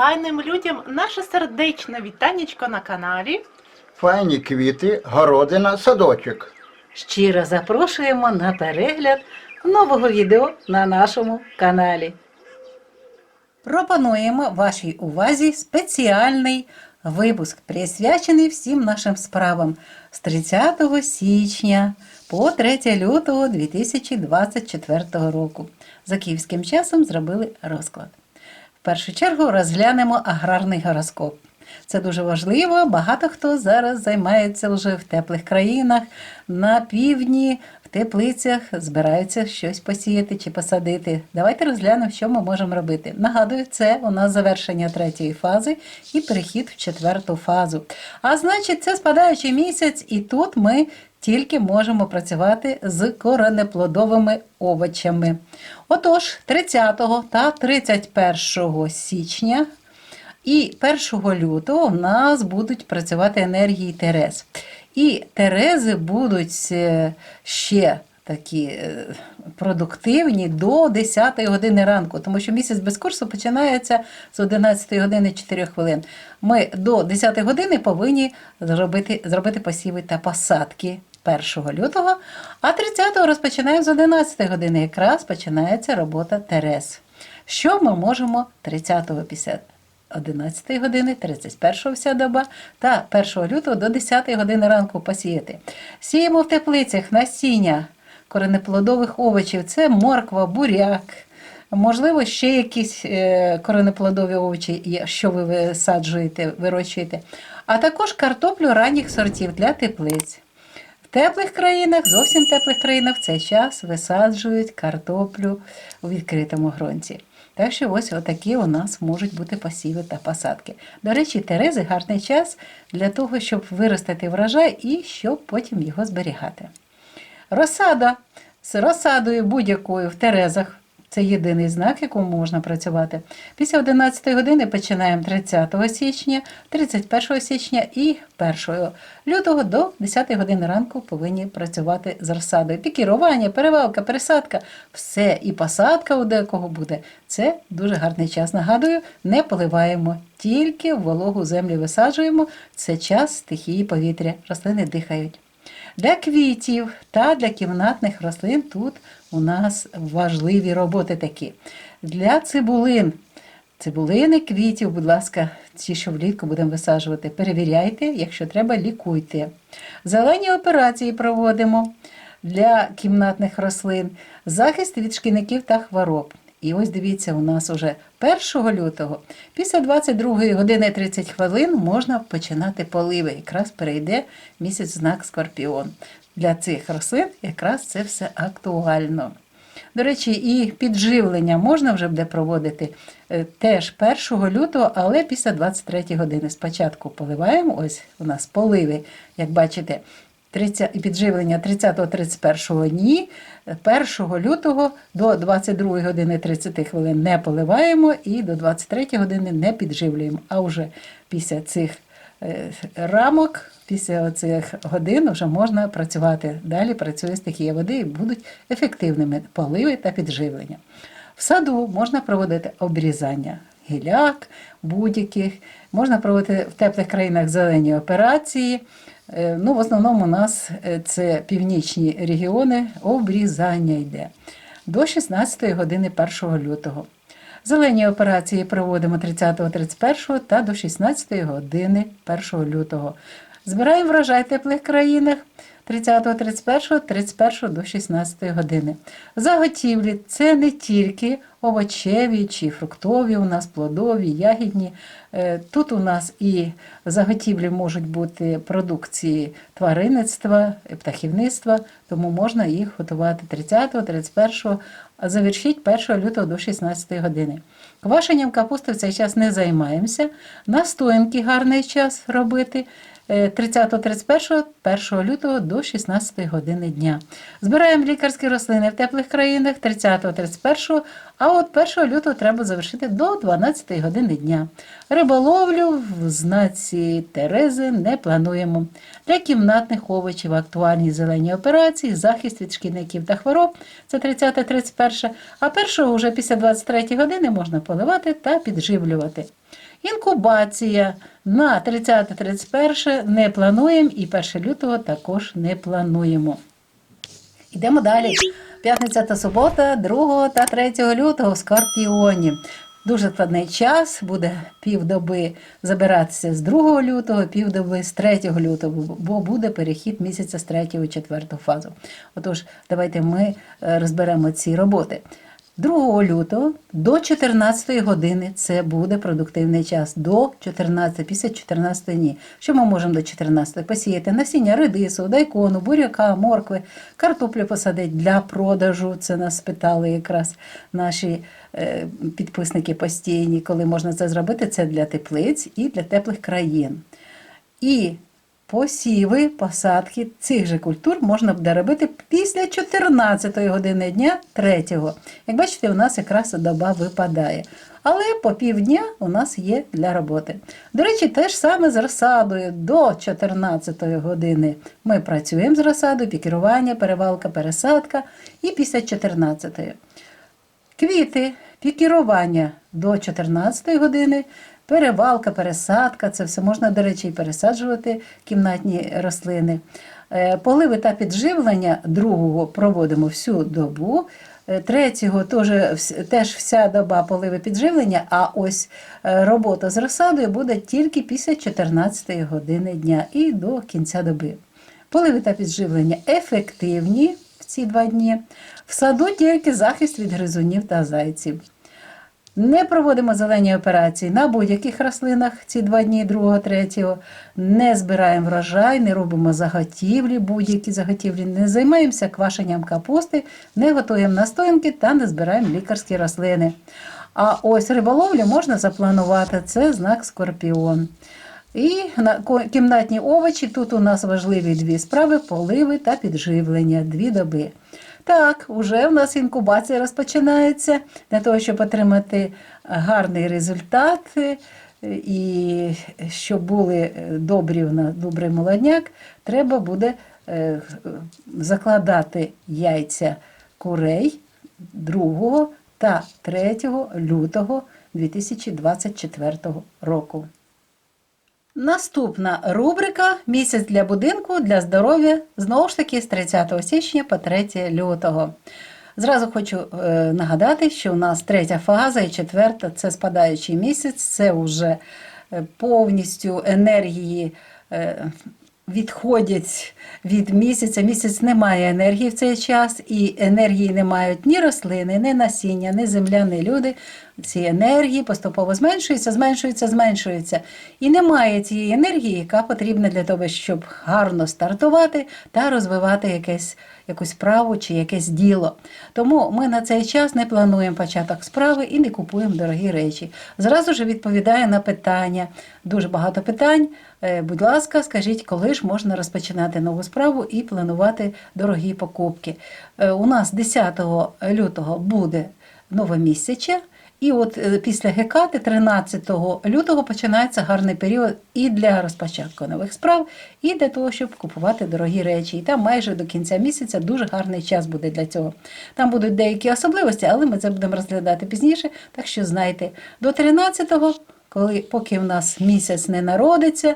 файним людям наше сердечне вітанечко на каналі. Файні квіти, городина, садочок. Щиро запрошуємо на перегляд нового відео на нашому каналі. Пропонуємо вашій увазі спеціальний випуск, присвячений всім нашим справам з 30 січня по 3 лютого 2024 року. За київським часом зробили розклад. В першу чергу розглянемо аграрний гороскоп. Це дуже важливо. Багато хто зараз займається вже в теплих країнах, на півдні, в теплицях, збираються щось посіяти чи посадити. Давайте розглянемо, що ми можемо робити. Нагадую, це у нас завершення третьої фази і перехід в четверту фазу. А значить, це спадаючий місяць, і тут ми тільки можемо працювати з коренеплодовими овочами. Отож, 30 та 31 січня і 1 лютого в нас будуть працювати енергії Терез. І Терези будуть е, ще такі е, продуктивні до 10 години ранку, тому що місяць без курсу починається з 11 години 4 хвилин. Ми до 10 години повинні зробити, зробити посіви та посадки. 1 лютого, а 30-го розпочинаємо з 11 години. Якраз починається робота Терез. Що ми можемо 30-го після 11 години, 31 вся доба та 1 лютого до 10 години ранку посіяти. Сіємо в теплицях насіння коренеплодових овочів. Це морква, буряк. Можливо, ще якісь е, коренеплодові овочі, що ви висаджуєте, вирощуєте. А також картоплю ранніх сортів для теплиць. Теплих країнах, зовсім теплих країнах, в цей час висаджують картоплю у відкритому ґрунті. Так що ось отакі у нас можуть бути посіви та посадки. До речі, терези гарний час для того, щоб виростити врожай і щоб потім його зберігати. Розсада з розсадою будь-якою в терезах. Це єдиний знак, якому можна працювати. Після 11 години починаємо 30 січня, 31 січня і 1 лютого до 10 години ранку повинні працювати з розсадою. Пікірування, перевалка, пересадка, все і посадка у декого буде. Це дуже гарний час. Нагадую, не поливаємо, тільки вологу землю висаджуємо. Це час стихії повітря. Рослини дихають. Для квітів та для кімнатних рослин тут у нас важливі роботи такі. Для цибулин. Цибулини квітів, будь ласка, ті, що влітку будемо висаджувати, перевіряйте, якщо треба, лікуйте. Зелені операції проводимо для кімнатних рослин, захист від шкідників та хвороб. І ось дивіться, у нас уже 1 лютого, після 22 години 30 хвилин можна починати поливи. Якраз перейде місяць знак Скорпіон. Для цих рослин якраз це все актуально. До речі, і підживлення можна вже буде проводити е, теж 1 лютого, але після 23 години. Спочатку поливаємо, ось у нас поливи, як бачите, 30, і підживлення 30-31 дні, 1 лютого до 22 години 30 хвилин не поливаємо і до 23 години не підживлюємо. А вже після цих е, рамок, після цих годин вже можна працювати. Далі працює стихія води і будуть ефективними поливи та підживлення. В саду можна проводити обрізання гіляк будь-яких, можна проводити в теплих країнах зелені операції. Е, Ну, в основному у нас е, це північні регіони, обрізання йде до 16 години 1 лютого. Зелені операції проводимо 30-31 та до 16 години 1 лютого. Збираємо врожай в теплих країнах 30, 31, 31 до 16 години. Заготівлі це не тільки овочеві чи фруктові, у нас плодові, ягідні. Е, Тут у нас і заготівлі можуть бути продукції тваринництва, птахівництва, тому можна їх готувати 30, 31, а завершіть 1 лютого до 16 години. Квашенням капусти в цей час не займаємося. Настоянки гарний час робити. 30-31, 1 лютого до 16 години дня. Збираємо лікарські рослини в теплих країнах 30-31, А от 1 лютого треба завершити до 12 години дня. Риболовлю в знаці Терези не плануємо. Для кімнатних овочів актуальні зелені операції, захист від шкідників та хвороб це 30-31, а першого вже після 23 години можна поливати та підживлювати. Інкубація на 30-31 не плануємо і 1 лютого також не плануємо. Йдемо далі. П'ятниця та субота, 2 та 3 лютого в Скорпіоні. Дуже складний час, буде півдоби забиратися з 2 лютого, півдоби з 3 лютого, бо буде перехід місяця з 3 у 4 фазу. Отож, давайте ми е, розберемо ці роботи. 2 лютого до 14 години це буде продуктивний час. До 14, після 14 ні. Що ми можемо до 14? Посіяти насіння редису, дайкону, буряка, моркви, картоплю посадити для продажу. Це нас спитали якраз наші е, підписники постійні, коли можна це зробити. Це для теплиць і для теплих країн. І посіви, посадки цих же культур можна буде робити після 14 години дня 3. Як бачите, у нас якраз доба випадає. Але по півдня у нас є для роботи. До речі, те ж саме з розсадою до 14 години. Ми працюємо з розсадою, пікірування, перевалка, пересадка і після 14. -ї. Квіти, пікірування до 14 години, перевалка, пересадка, це все можна, до речі, і пересаджувати кімнатні рослини. Е, Поливи та підживлення другого проводимо всю добу. Е, Третього теж, теж вся доба поливи підживлення, а ось е, робота з розсадою буде тільки після 14 години дня і до кінця доби. Поливи та підживлення ефективні в ці два дні. В саду тільки захист від гризунів та зайців. Не проводимо зелені операції на будь-яких рослинах ці два дні, 2-3. Не збираємо врожай, не робимо заготівлі, будь-які заготівлі, не займаємося квашенням капусти, не готуємо настоянки та не збираємо лікарські рослини. А ось риболовлю можна запланувати, це знак скорпіон. І на кімнатні овочі тут у нас важливі дві справи: поливи та підживлення, дві доби. Так, уже в нас інкубація розпочинається для того, щоб отримати гарний результат е, і щоб були е, добрі в нас добрий молодняк, треба буде е, закладати яйця курей 2 та 3 лютого 2024 року. Наступна рубрика Місяць для будинку для здоров'я знову ж таки з 30 січня по 3 лютого. Зразу хочу е, нагадати, що у нас третя фаза і четверта це спадаючий місяць, це вже е, повністю енергії е, відходять від місяця. Місяць не має енергії в цей час, і енергії не мають ні рослини, ні насіння, ні земля, ні люди. Ці енергії поступово зменшуються, зменшуються, зменшуються. І немає цієї енергії, яка потрібна для того, щоб гарно стартувати та розвивати якесь, якусь справу чи якесь діло. Тому ми на цей час не плануємо початок справи і не купуємо дорогі речі. Зразу ж відповідаю на питання. Дуже багато питань. Е, Будь ласка, скажіть, коли ж можна розпочинати нову справу і планувати дорогі покупки. Е, У нас 10 лютого буде нове місяця. І от е, після Гекати, 13 лютого, починається гарний період і для розпочатку нових справ, і для того, щоб купувати дорогі речі. І там майже до кінця місяця дуже гарний час буде для цього. Там будуть деякі особливості, але ми це будемо розглядати пізніше. Так що знайте, до 13-го, коли поки в нас місяць не народиться.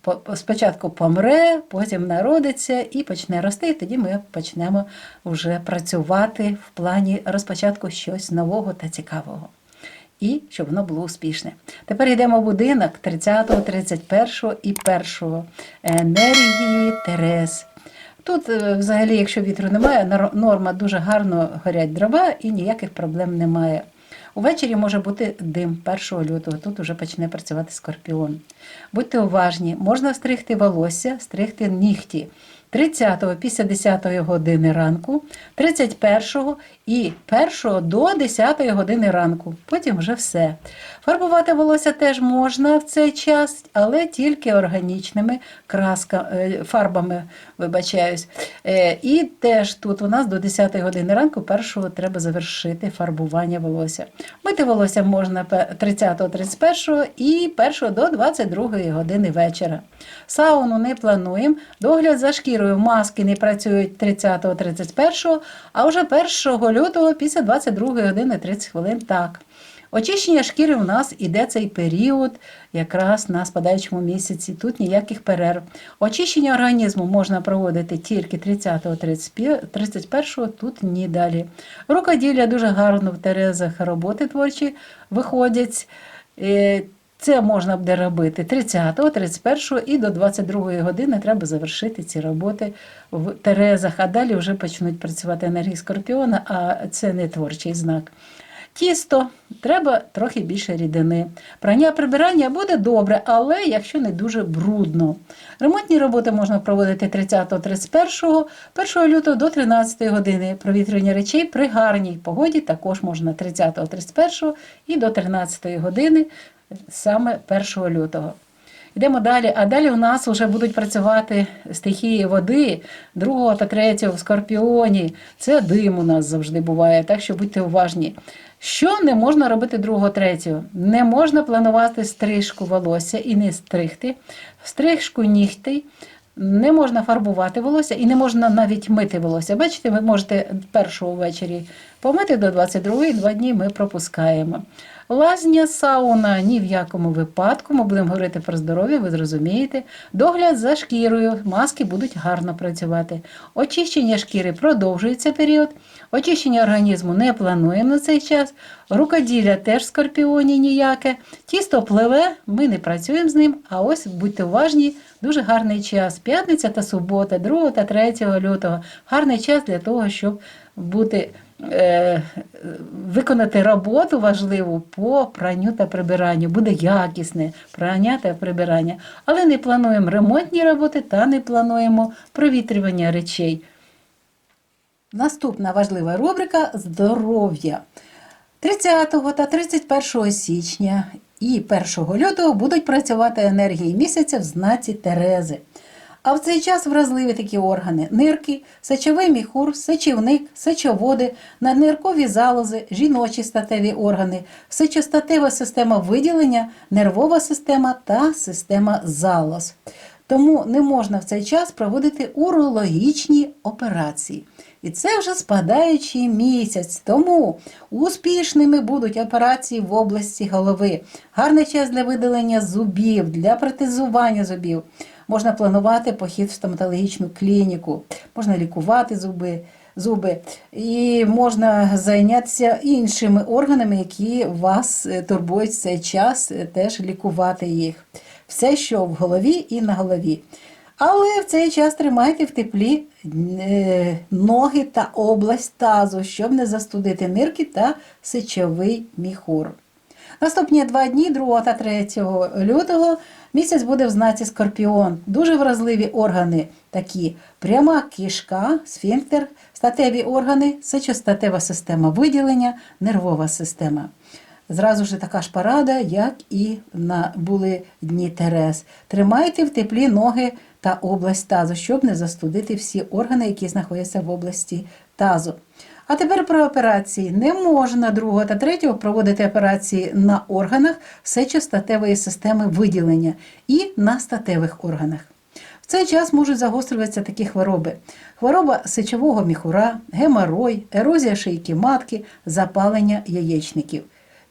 по- по- Спочатку помре, потім народиться і почне рости, і тоді ми почнемо вже працювати в плані розпочатку щось нового та цікавого. І щоб воно було успішне. Тепер йдемо в будинок 30, 31 і 1 енергії Терез. Тут, е, взагалі, якщо вітру немає, норма дуже гарно горять дрова і ніяких проблем немає. Увечері може бути дим 1 лютого, тут вже почне працювати скорпіон. Будьте уважні, можна стригти волосся, стригти нігті. 30-го після 10-ї години ранку, 31-го і 1 до 10 години ранку. Потім вже все. Фарбувати волосся теж можна в цей час, але тільки органічними краска, е, фарбами, вибачаюсь. Е, І теж тут у нас до 10 години ранку першого треба завершити фарбування волосся. Мити волосся можна 30-31 і 1 до 22 години вечора. Сауну не плануємо. Догляд за шкірою маски не працюють 30-31, а вже 1 лютого після 22 години 30 хвилин так. Очищення шкіри у нас іде цей період якраз на спадаючому місяці. Тут ніяких перерв. Очищення організму можна проводити тільки 30-31, тут ні далі. Рукоділля дуже гарно в Терезах роботи творчі виходять. Це можна буде робити 30, 31 і до 22 години треба завершити ці роботи в Терезах, а далі вже почнуть працювати енергії скорпіона, а це не творчий знак. Тісто треба трохи більше рідини. Прання прибирання буде добре, але якщо не дуже брудно. Ремонтні роботи можна проводити 30-31, 1 лютого до 13 години. Провітрювання речей при гарній погоді також можна 30-31 і до 13 години саме 1 лютого. Йдемо далі. А далі у нас вже будуть працювати стихії води 2 та 3 в скорпіоні. Це дим у нас завжди буває, так що будьте уважні. Що не можна робити 2 3 Не можна планувати стрижку волосся і не стригти, стрижку нігтей. Не можна фарбувати волосся і не можна навіть мити волосся. Бачите, ви можете першого ввечері помити до 22-ї, два дні ми пропускаємо. Лазня, сауна ні в якому випадку. Ми будемо говорити про здоров'я, ви зрозумієте. Догляд за шкірою, маски будуть гарно працювати. Очищення шкіри продовжується період. Очищення організму не плануємо на цей час. Рукоділля теж в скорпіоні ніяке. Тісто пливе, ми не працюємо з ним. А ось будьте уважні, дуже гарний час. П'ятниця та субота, 2 та 3 лютого. Гарний час для того, щоб бути. Е, Виконати роботу важливу по пранню та прибиранню. Буде якісне прання та прибирання. Але не плануємо ремонтні роботи та не плануємо провітрювання речей. Наступна важлива рубрика здоров'я. 30 та 31 січня і 1 лютого будуть працювати енергії місяця в знаці Терези. А в цей час вразливі такі органи: нирки, сечовий міхур, сечівник, сечоводи, надниркові залози, жіночі статеві органи, сечостатева система виділення, нервова система та система залоз. Тому не можна в цей час проводити урологічні операції. І це вже спадаючий місяць. Тому успішними будуть операції в області голови. Гарний час для видалення зубів, для протезування зубів. Можна планувати похід в стоматологічну клініку, можна лікувати зуби. Зуби, і можна зайнятися іншими органами, які вас е, турбують в цей час, е, теж лікувати їх. Все, що в голові і на голові. Але в цей час тримайте в теплі е, ноги та область тазу, щоб не застудити нирки та сечовий міхур. Наступні два дні, 2 та 3 лютого, місяць буде в знаці Скорпіон. Дуже вразливі органи, такі пряма кишка, сфінктер, статеві органи, сечостатева система виділення, нервова система. Зразу ж така ж порада, як і на були дні Терез. Тримайте в теплі ноги та область тазу, щоб не застудити всі органи, які знаходяться в області тазу. А тепер про операції. Не можна 2 та 3 проводити операції на органах сечостатевої системи виділення і на статевих органах. В цей час можуть загострюватися такі хвороби: хвороба сечового міхура, геморой, ерозія шийки матки, запалення яєчників.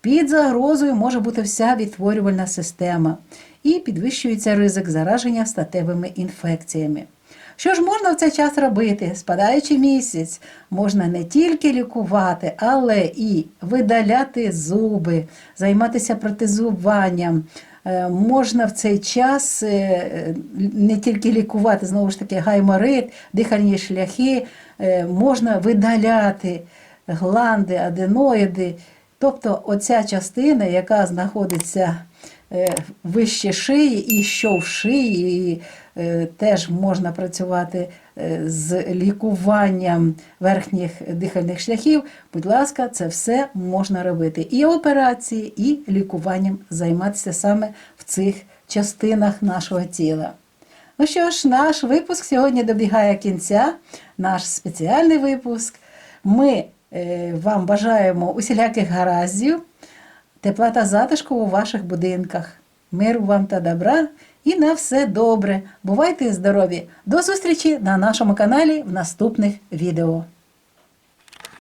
Під загрозою може бути вся відтворювальна система і підвищується ризик зараження статевими інфекціями. Що ж можна в цей час робити? Спадаючи місяць, можна не тільки лікувати, але і видаляти зуби, займатися протезуванням. Е, Можна в цей час е, не тільки лікувати, знову ж таки, гайморит, дихальні шляхи, е, можна видаляти гланди, аденоїди. Тобто оця частина, яка знаходиться вище шиї і що в шиї, і, теж можна працювати е, з лікуванням верхніх дихальних шляхів, будь ласка, це все можна робити. І операції, і лікуванням займатися саме в цих частинах нашого тіла. Ну що ж, наш випуск сьогодні добігає кінця, наш спеціальний випуск. Ми е, вам бажаємо усіляких гараздів, тепла та затишку у ваших будинках. Миру вам та добра і на все добре. Бувайте здорові! До зустрічі на нашому каналі в наступних відео.